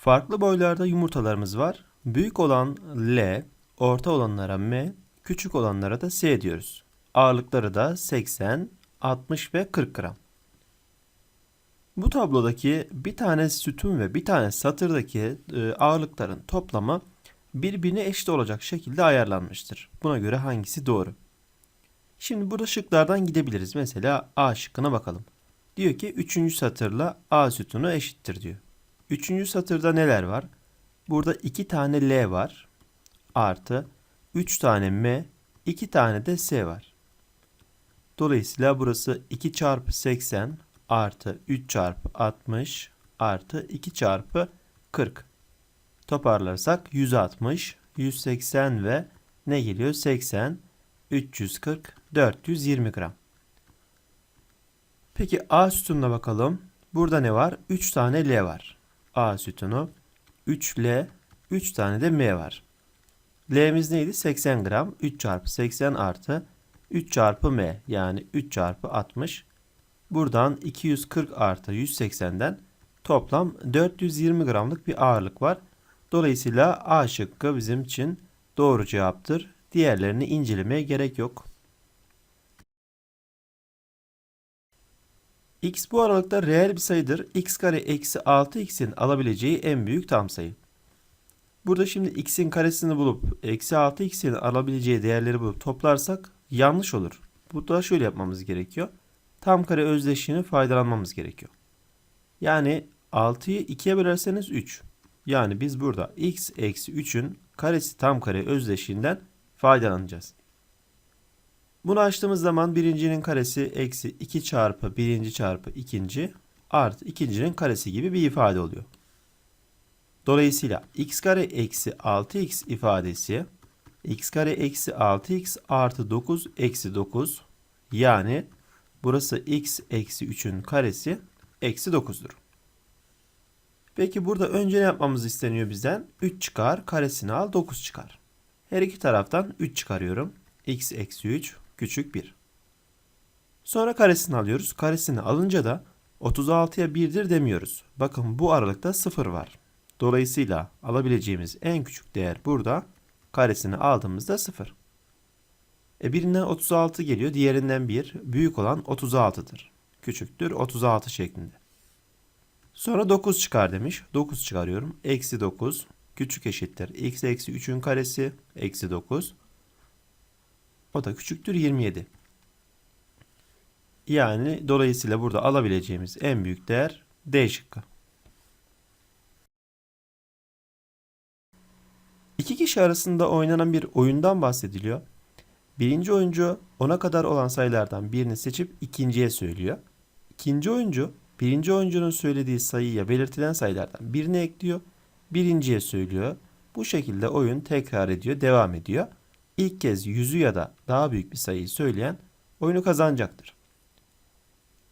Farklı boylarda yumurtalarımız var. Büyük olan L, orta olanlara M, küçük olanlara da S diyoruz. Ağırlıkları da 80, 60 ve 40 gram. Bu tablodaki bir tane sütun ve bir tane satırdaki e, ağırlıkların toplamı birbirine eşit olacak şekilde ayarlanmıştır. Buna göre hangisi doğru? Şimdi burada şıklardan gidebiliriz. Mesela A şıkkına bakalım. Diyor ki 3. satırla A sütunu eşittir diyor. 3. satırda neler var? Burada 2 tane L var. Artı 3 tane M, 2 tane de S var. Dolayısıyla burası 2 çarpı 80 artı 3 çarpı 60 artı 2 çarpı 40. Toparlarsak 160, 180 ve ne geliyor? 80, 340, 420 gram. Peki A sütununa bakalım. Burada ne var? 3 tane L var. A sütunu. 3 L, 3 tane de M var. L'miz neydi? 80 gram. 3 çarpı 80 artı 3 çarpı M yani 3 çarpı 60. Buradan 240 artı 180'den toplam 420 gramlık bir ağırlık var. Dolayısıyla A şıkkı bizim için doğru cevaptır. Diğerlerini incelemeye gerek yok. X bu aralıkta reel bir sayıdır. X kare eksi 6x'in alabileceği en büyük tam sayı. Burada şimdi x'in karesini bulup eksi 6x'in alabileceği değerleri bulup toplarsak yanlış olur. Burada şöyle yapmamız gerekiyor. Tam kare özdeşliğini faydalanmamız gerekiyor. Yani 6'yı 2'ye bölerseniz 3. Yani biz burada x eksi 3'ün karesi tam kare özdeşliğinden faydalanacağız. Bunu açtığımız zaman birincinin karesi eksi 2 çarpı birinci çarpı ikinci artı ikincinin karesi gibi bir ifade oluyor. Dolayısıyla x kare eksi 6x ifadesi x kare eksi 6x artı 9 eksi 9 yani burası x eksi 3'ün karesi eksi 9'dur. Peki burada önce ne yapmamız isteniyor bizden? 3 çıkar, karesini al, 9 çıkar. Her iki taraftan 3 çıkarıyorum. x eksi 3 küçük 1. Sonra karesini alıyoruz. Karesini alınca da 36'ya 1'dir demiyoruz. Bakın bu aralıkta 0 var. Dolayısıyla alabileceğimiz en küçük değer burada karesini aldığımızda 0. E birinden 36 geliyor, diğerinden 1. Büyük olan 36'dır. Küçüktür 36 şeklinde. Sonra 9 çıkar demiş. 9 çıkarıyorum. Eksi 9 küçük eşittir. x eksi 3'ün karesi eksi 9. O da küçüktür 27. Yani dolayısıyla burada alabileceğimiz en büyük değer D şıkkı. İki kişi arasında oynanan bir oyundan bahsediliyor. Birinci oyuncu 10'a kadar olan sayılardan birini seçip ikinciye söylüyor. İkinci oyuncu birinci oyuncunun söylediği sayıya belirtilen sayılardan birini ekliyor. Birinciye söylüyor. Bu şekilde oyun tekrar ediyor, devam ediyor. İlk kez yüzü ya da daha büyük bir sayıyı söyleyen oyunu kazanacaktır.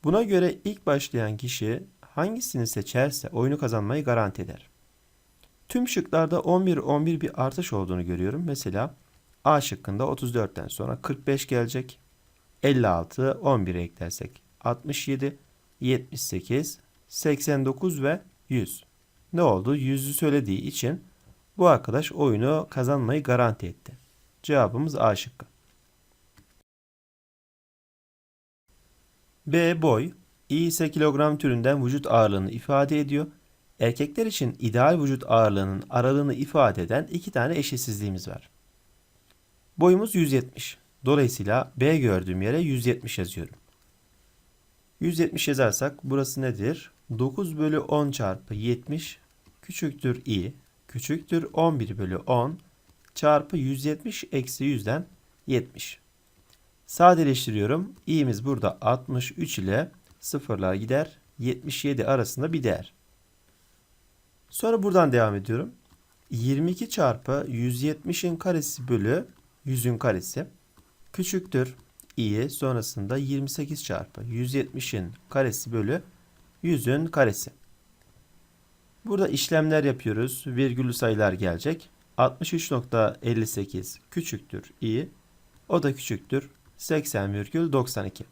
Buna göre ilk başlayan kişi hangisini seçerse oyunu kazanmayı garanti eder. Tüm şıklarda 11-11 bir artış olduğunu görüyorum. Mesela A şıkkında 34'ten sonra 45 gelecek. 56, 11'e eklersek 67, 78, 89 ve 100. Ne oldu? 100'ü söylediği için bu arkadaş oyunu kazanmayı garanti etti. Cevabımız A şıkkı. B boy, I ise kilogram türünden vücut ağırlığını ifade ediyor. Erkekler için ideal vücut ağırlığının aralığını ifade eden iki tane eşitsizliğimiz var. Boyumuz 170. Dolayısıyla B gördüğüm yere 170 yazıyorum. 170 yazarsak burası nedir? 9 bölü 10 çarpı 70 küçüktür i küçüktür 11 bölü 10 çarpı 170 eksi 100'den 70. Sadeleştiriyorum. i'miz burada 63 ile sıfırlar gider. 77 arasında bir değer. Sonra buradan devam ediyorum. 22 çarpı 170'in karesi bölü 100'ün karesi küçüktür i sonrasında 28 çarpı 170'in karesi bölü 100'ün karesi. Burada işlemler yapıyoruz. Virgüllü sayılar gelecek. 63.58 küçüktür i. O da küçüktür 80,92.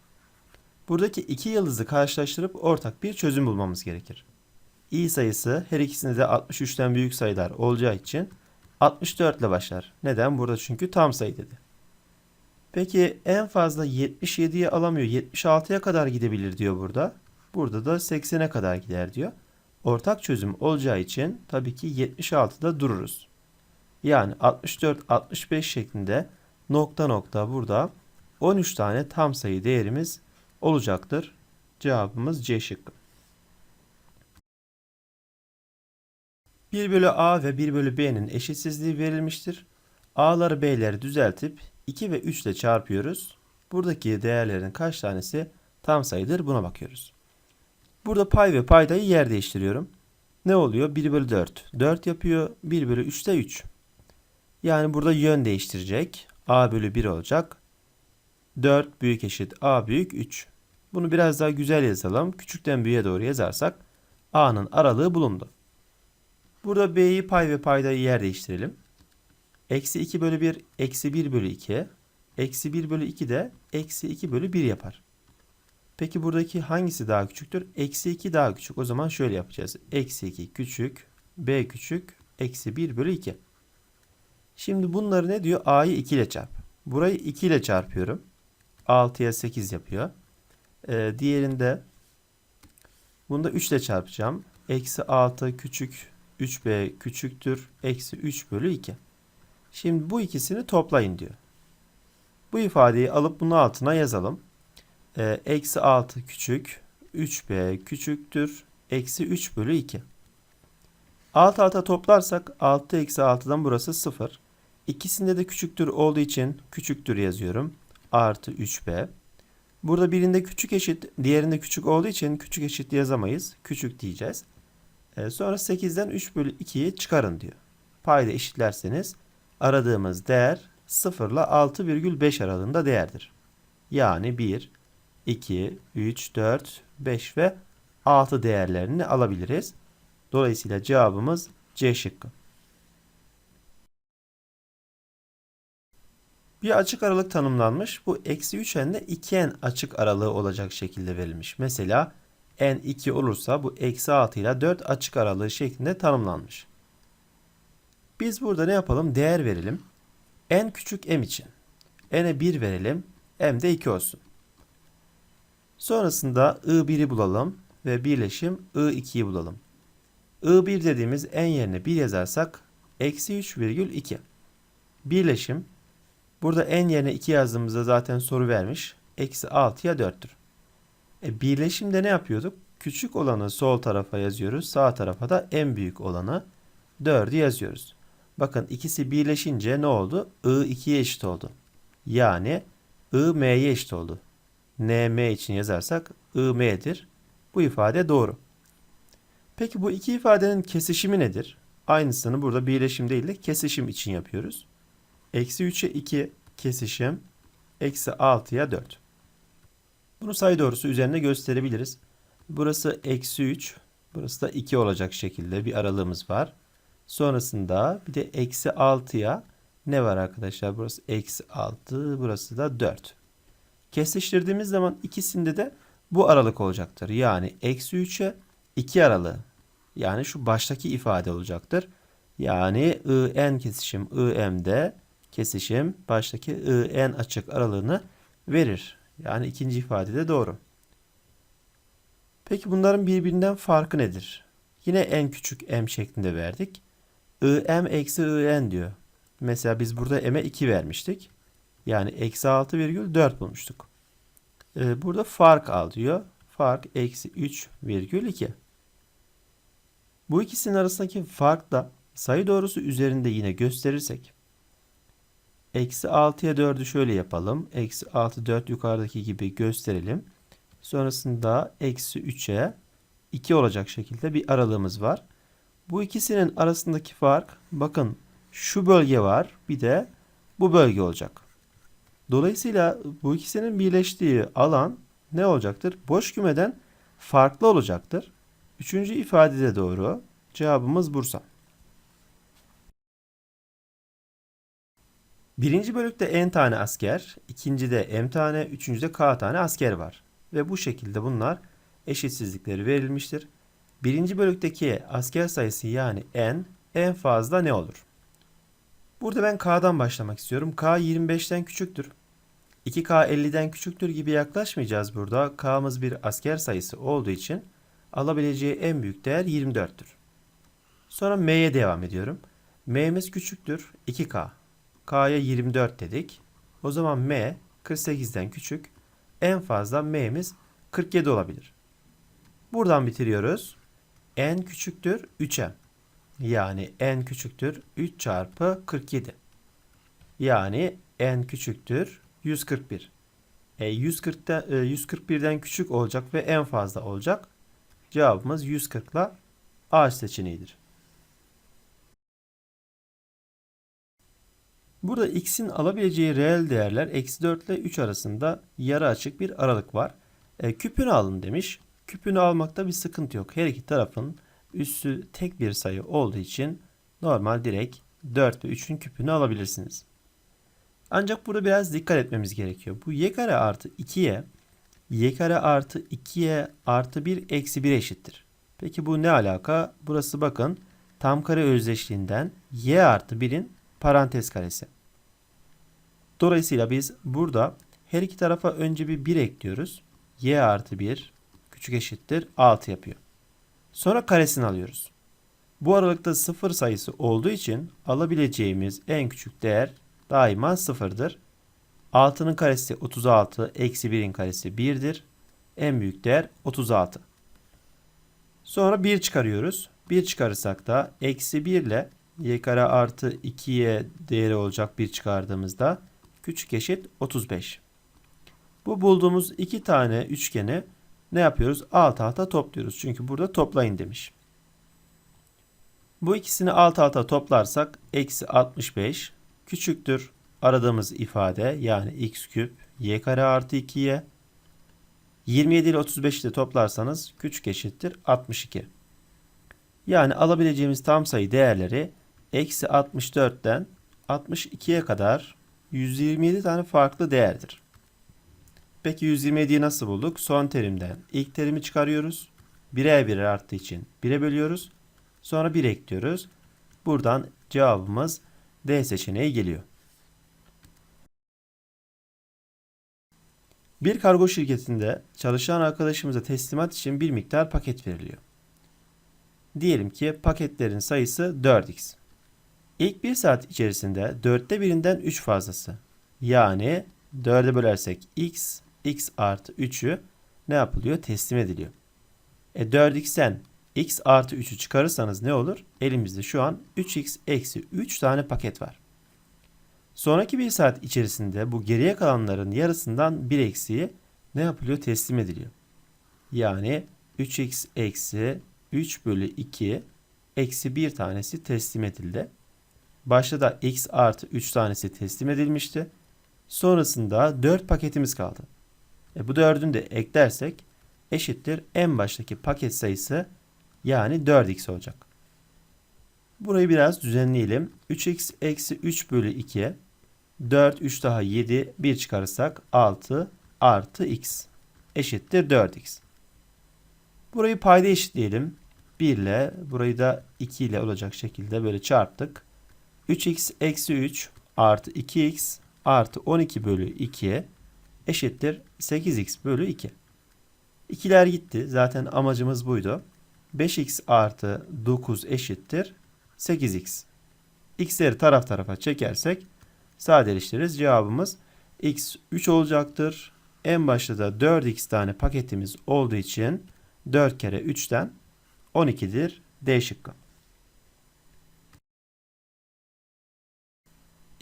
Buradaki iki yıldızı karşılaştırıp ortak bir çözüm bulmamız gerekir. i sayısı her ikisinde de 63'ten büyük sayılar olacağı için 64 ile başlar. Neden? Burada çünkü tam sayı dedi. Peki en fazla 77'ye alamıyor. 76'ya kadar gidebilir diyor burada. Burada da 80'e kadar gider diyor. Ortak çözüm olacağı için tabii ki 76'da dururuz. Yani 64, 65 şeklinde nokta nokta burada 13 tane tam sayı değerimiz olacaktır. Cevabımız C şıkkı. 1 bölü A ve 1 bölü B'nin eşitsizliği verilmiştir. A'ları B'leri düzeltip 2 ve 3 ile çarpıyoruz. Buradaki değerlerin kaç tanesi tam sayıdır buna bakıyoruz. Burada pay ve paydayı yer değiştiriyorum. Ne oluyor? 1 bölü 4. 4 yapıyor. 1 bölü 3 de 3. Yani burada yön değiştirecek. A bölü 1 olacak. 4 büyük eşit A büyük 3. Bunu biraz daha güzel yazalım. Küçükten büyüğe doğru yazarsak A'nın aralığı bulundu. Burada B'yi pay ve paydayı yer değiştirelim. Eksi 2 bölü 1 eksi 1 bölü 2. Eksi 1 bölü 2 de eksi 2 bölü 1 yapar. Peki buradaki hangisi daha küçüktür? Eksi 2 daha küçük. O zaman şöyle yapacağız. Eksi 2 küçük. B küçük. Eksi 1 bölü 2. Şimdi bunları ne diyor? A'yı 2 ile çarp. Burayı 2 ile çarpıyorum. 6'ya 8 yapıyor. Ee, diğerinde bunu da 3 ile çarpacağım. Eksi 6 küçük 3b küçüktür. Eksi 3 bölü 2. Şimdi bu ikisini toplayın diyor. Bu ifadeyi alıp bunun altına yazalım. Ee, eksi 6 küçük 3b küçüktür. Eksi 3 bölü 2. Alt alta toplarsak 6 eksi 6'dan burası 0. İkisinde de küçüktür olduğu için küçüktür yazıyorum. Artı 3b. Burada birinde küçük eşit, diğerinde küçük olduğu için küçük eşit yazamayız. Küçük diyeceğiz. Ee, sonra 8'den 3 bölü 2'yi çıkarın diyor. Payda eşitlerseniz aradığımız değer 0 ile 6,5 aralığında değerdir. Yani 1, 2, 3, 4, 5 ve 6 değerlerini alabiliriz. Dolayısıyla cevabımız C şıkkı. Bir açık aralık tanımlanmış. Bu eksi 3n'de 2n açık aralığı olacak şekilde verilmiş. Mesela n 2 olursa bu eksi 6 ile 4 açık aralığı şeklinde tanımlanmış. Biz burada ne yapalım? Değer verelim. n küçük m için. n'e 1 verelim. m de 2 olsun. Sonrasında I1'i bulalım ve birleşim I2'yi bulalım. I1 dediğimiz n yerine 1 yazarsak eksi 3,2. Birleşim burada n yerine 2 yazdığımızda zaten soru vermiş. Eksi 6'ya 4'tür. E, birleşimde ne yapıyorduk? Küçük olanı sol tarafa yazıyoruz. Sağ tarafa da en büyük olanı 4'ü yazıyoruz. Bakın ikisi birleşince ne oldu? I 2'ye eşit oldu. Yani I M'ye eşit oldu. NM için yazarsak I M'dir. Bu ifade doğru. Peki bu iki ifadenin kesişimi nedir? Aynısını burada birleşim değil de kesişim için yapıyoruz. Eksi 3'e 2 kesişim. Eksi 6'ya 4. Bunu sayı doğrusu üzerinde gösterebiliriz. Burası eksi 3. Burası da 2 olacak şekilde bir aralığımız var. Sonrasında bir de eksi 6'ya ne var arkadaşlar? Burası eksi 6. Burası da 4. Kesiştirdiğimiz zaman ikisinde de bu aralık olacaktır. Yani eksi 3'e 2 aralığı. Yani şu baştaki ifade olacaktır. Yani IN kesişim IM'de kesişim baştaki IN açık aralığını verir. Yani ikinci ifade de doğru. Peki bunların birbirinden farkı nedir? Yine en küçük m şeklinde verdik. im eksi in diyor. Mesela biz burada m'e 2 vermiştik. Yani eksi 6,4 bulmuştuk. Ee, burada fark al diyor. Fark eksi 3,2. Bu ikisinin arasındaki fark da sayı doğrusu üzerinde yine gösterirsek Eksi 6'ya 4'ü şöyle yapalım. Eksi 6 4 yukarıdaki gibi gösterelim. Sonrasında eksi 3'e 2 olacak şekilde bir aralığımız var. Bu ikisinin arasındaki fark bakın şu bölge var bir de bu bölge olacak. Dolayısıyla bu ikisinin birleştiği alan ne olacaktır? Boş kümeden farklı olacaktır. Üçüncü ifade de doğru. Cevabımız Bursa. Birinci bölükte n tane asker, ikincide m tane, üçüncüde k tane asker var. Ve bu şekilde bunlar eşitsizlikleri verilmiştir. Birinci bölükteki asker sayısı yani n en fazla ne olur? Burada ben k'dan başlamak istiyorum. k 25'ten küçüktür. 2k 50'den küçüktür gibi yaklaşmayacağız burada. k'mız bir asker sayısı olduğu için alabileceği en büyük değer 24'tür. Sonra m'ye devam ediyorum. m'miz küçüktür 2k. K'ya 24 dedik. O zaman m 48'den küçük. En fazla m'miz 47 olabilir. Buradan bitiriyoruz. n küçüktür 3m. Yani n küçüktür 3 çarpı 47. Yani n küçüktür 141. E 140'ta, e, 141'den küçük olacak ve en fazla olacak. Cevabımız 140 ile A seçeneğidir. Burada x'in alabileceği reel değerler eksi 4 ile 3 arasında yarı açık bir aralık var. E, küpünü alın demiş. Küpünü almakta bir sıkıntı yok. Her iki tarafın üssü tek bir sayı olduğu için normal direkt 4 ve 3'ün küpünü alabilirsiniz. Ancak burada biraz dikkat etmemiz gerekiyor. Bu y kare artı 2y y kare artı 2y artı 1 eksi 1 eşittir. Peki bu ne alaka? Burası bakın tam kare özdeşliğinden y artı 1'in parantez karesi. Dolayısıyla biz burada her iki tarafa önce bir 1 ekliyoruz. y artı 1 küçük eşittir 6 yapıyor. Sonra karesini alıyoruz. Bu aralıkta sıfır sayısı olduğu için alabileceğimiz en küçük değer daima sıfırdır. 6'nın karesi 36, eksi 1'in karesi 1'dir. En büyük değer 36. Sonra 1 çıkarıyoruz. 1 çıkarırsak da eksi 1 ile y kare artı 2y değeri olacak 1 çıkardığımızda küçük eşit 35. Bu bulduğumuz iki tane üçgeni ne yapıyoruz? Alt alta topluyoruz. Çünkü burada toplayın demiş. Bu ikisini alt alta toplarsak eksi 65 küçüktür aradığımız ifade yani x küp y kare artı 2y 27 ile 35'i de toplarsanız küçük eşittir 62. Yani alabileceğimiz tam sayı değerleri eksi 64'ten 62'ye kadar 127 tane farklı değerdir. Peki 127'yi nasıl bulduk? Son terimden ilk terimi çıkarıyoruz. 1'e 1 arttığı için 1'e bölüyoruz. Sonra 1 ekliyoruz. Buradan cevabımız D seçeneği geliyor. Bir kargo şirketinde çalışan arkadaşımıza teslimat için bir miktar paket veriliyor. Diyelim ki paketlerin sayısı 4x. İlk bir saat içerisinde dörtte birinden 3 fazlası. Yani 4'e bölersek x, x artı 3'ü ne yapılıyor? Teslim ediliyor. E 4x'ten x artı 3'ü çıkarırsanız ne olur? Elimizde şu an 3x eksi 3 tane paket var. Sonraki bir saat içerisinde bu geriye kalanların yarısından bir eksiği ne yapılıyor? Teslim ediliyor. Yani 3x eksi 3 bölü 2 eksi 1 tanesi teslim edildi. Başta da x artı 3 tanesi teslim edilmişti. Sonrasında 4 paketimiz kaldı. E bu 4'ünü de eklersek eşittir en baştaki paket sayısı yani 4x olacak. Burayı biraz düzenleyelim. 3x eksi 3 bölü 2'ye 4, 3 daha 7, 1 çıkarırsak 6 artı x eşittir 4x. Burayı payda eşitleyelim. 1 ile burayı da 2 ile olacak şekilde böyle çarptık. 3x eksi 3 artı 2x artı 12 bölü 2 eşittir 8x bölü 2. İkiler gitti. Zaten amacımız buydu. 5x artı 9 eşittir 8x. x'leri taraf tarafa çekersek sadeleştiririz. Cevabımız x 3 olacaktır. En başta da 4x tane paketimiz olduğu için 4 kere 3'ten 12'dir. D şıkkı.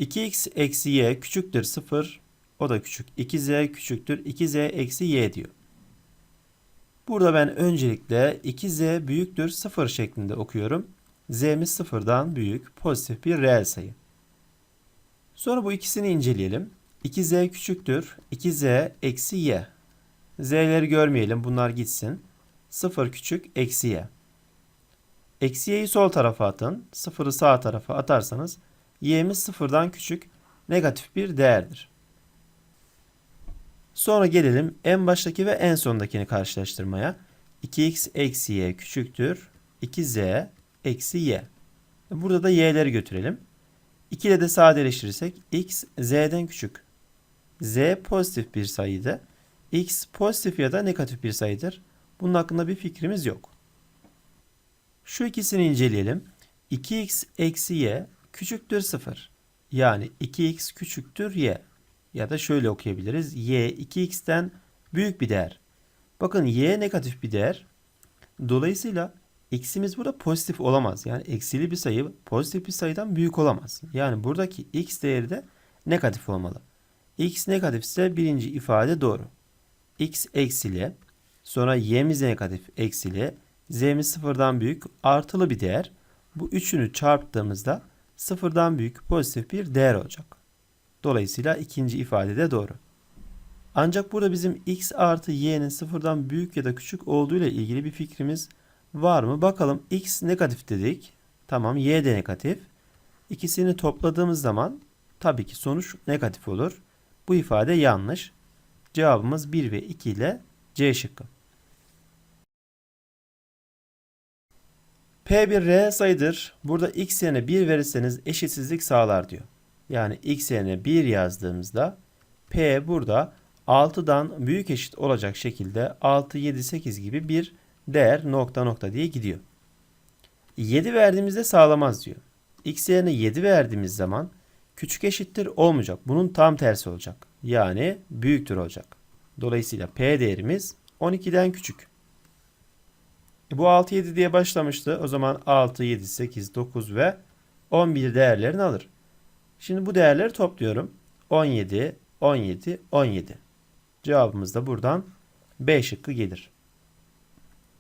2x eksi y küçüktür 0. O da küçük. 2z küçüktür. 2z eksi y diyor. Burada ben öncelikle 2z büyüktür 0 şeklinde okuyorum. z'miz 0'dan büyük pozitif bir reel sayı. Sonra bu ikisini inceleyelim. 2z küçüktür 2z eksi y. z'leri görmeyelim bunlar gitsin. 0 küçük eksi y. Eksi y'yi sol tarafa atın. 0'ı sağ tarafa atarsanız y'miz sıfırdan küçük negatif bir değerdir. Sonra gelelim en baştaki ve en sondakini karşılaştırmaya. 2x eksi y küçüktür 2z eksi y. Burada da y'leri götürelim. 2 ile de sadeleştirirsek x z'den küçük. z pozitif bir sayıydı. x pozitif ya da negatif bir sayıdır. Bunun hakkında bir fikrimiz yok. Şu ikisini inceleyelim. 2x eksi y küçüktür 0. Yani 2x küçüktür y. Ya da şöyle okuyabiliriz. y 2x'ten büyük bir değer. Bakın y negatif bir değer. Dolayısıyla x'imiz burada pozitif olamaz. Yani eksili bir sayı pozitif bir sayıdan büyük olamaz. Yani buradaki x değeri de negatif olmalı. x negatifse birinci ifade doğru. x eksili sonra y'miz negatif eksili z'miz sıfırdan büyük artılı bir değer. Bu üçünü çarptığımızda sıfırdan büyük pozitif bir değer olacak. Dolayısıyla ikinci ifade de doğru. Ancak burada bizim x artı y'nin sıfırdan büyük ya da küçük olduğu ile ilgili bir fikrimiz var mı? Bakalım x negatif dedik. Tamam y de negatif. İkisini topladığımız zaman tabii ki sonuç negatif olur. Bu ifade yanlış. Cevabımız 1 ve 2 ile C şıkkı. P bir reel sayıdır. Burada x yerine 1 verirseniz eşitsizlik sağlar diyor. Yani x yerine 1 yazdığımızda P burada 6'dan büyük eşit olacak şekilde 6, 7, 8 gibi bir değer nokta nokta diye gidiyor. 7 verdiğimizde sağlamaz diyor. X yerine 7 verdiğimiz zaman küçük eşittir olmayacak. Bunun tam tersi olacak. Yani büyüktür olacak. Dolayısıyla P değerimiz 12'den küçük. E bu 6, 7 diye başlamıştı. O zaman 6, 7, 8, 9 ve 11 değerlerini alır. Şimdi bu değerleri topluyorum. 17, 17, 17. Cevabımız da buradan B şıkkı gelir.